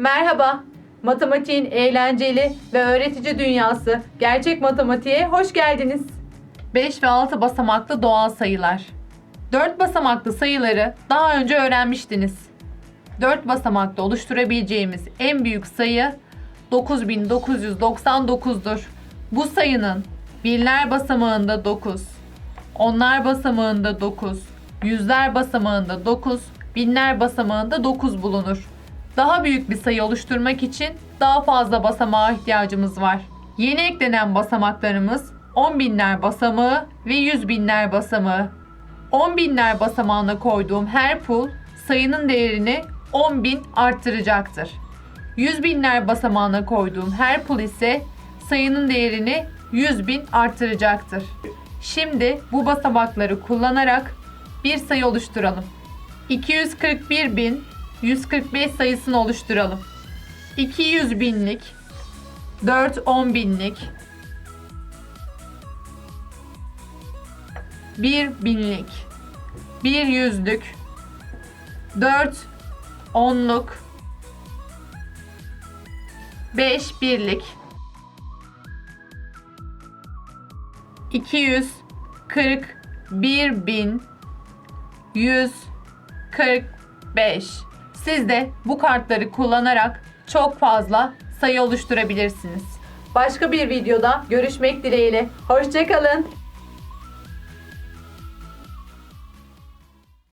Merhaba. Matematiğin eğlenceli ve öğretici dünyası gerçek matematiğe hoş geldiniz. 5 ve 6 basamaklı doğal sayılar. 4 basamaklı sayıları daha önce öğrenmiştiniz. 4 basamakta oluşturabileceğimiz en büyük sayı 9999'dur. Bu sayının birler basamağında 9, onlar basamağında 9, yüzler basamağında 9, binler basamağında 9 bulunur. Daha büyük bir sayı oluşturmak için daha fazla basamağa ihtiyacımız var. Yeni eklenen basamaklarımız 10 binler basamağı ve 100 binler basamağı. 10 binler basamağına koyduğum her pul sayının değerini 10 bin arttıracaktır. 100 binler basamağına koyduğum her pul ise sayının değerini 100 bin arttıracaktır. Şimdi bu basamakları kullanarak bir sayı oluşturalım. 241 bin 145 sayısını oluşturalım. 200 binlik, 4 10 binlik, 1 binlik, 1 yüzlük, 4 onluk, 5 birlik, 241 bin. 145. Siz de bu kartları kullanarak çok fazla sayı oluşturabilirsiniz. Başka bir videoda görüşmek dileğiyle. Hoşçakalın.